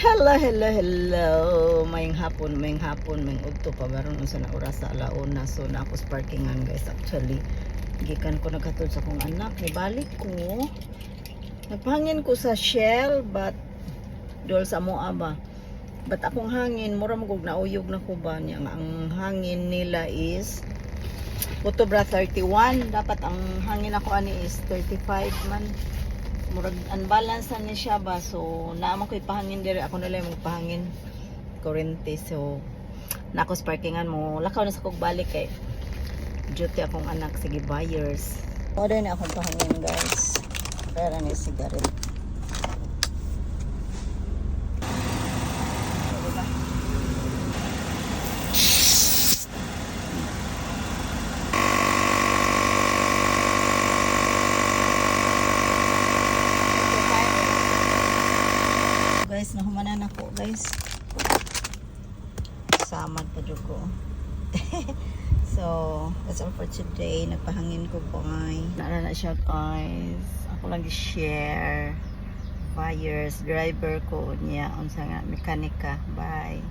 Hello, hello, hello. Maying hapon, maying hapon, maying udto pa baron unsa na oras sa alauna. So na ako parkingan guys. Actually, gikan ko nagkatod sa kong anak. Nibalik ko. Nagpahangin ko sa Shell but dol sa mo ba. But akong hangin, mura mo kog nauyog na ko ba niya. Ang hangin nila is Putobra 31. Dapat ang hangin ako ani is 35 man murag unbalance na ni siya ba? So naamang ko ipahangin dire ako nila yung magpahangin. Kurente so nako sa parkingan mo. Lakaw na sa kog balik kay duty akong anak. Sige buyers. Order na akong pahangin guys. Para ni sigaret guys nahumanan ako guys. Samad pa dyan ko. So that's all for today. Nagpahangin ko po ay. Naara na siya guys. Ako lang share buyers driver ko niya. Unsa nga mekanika. Bye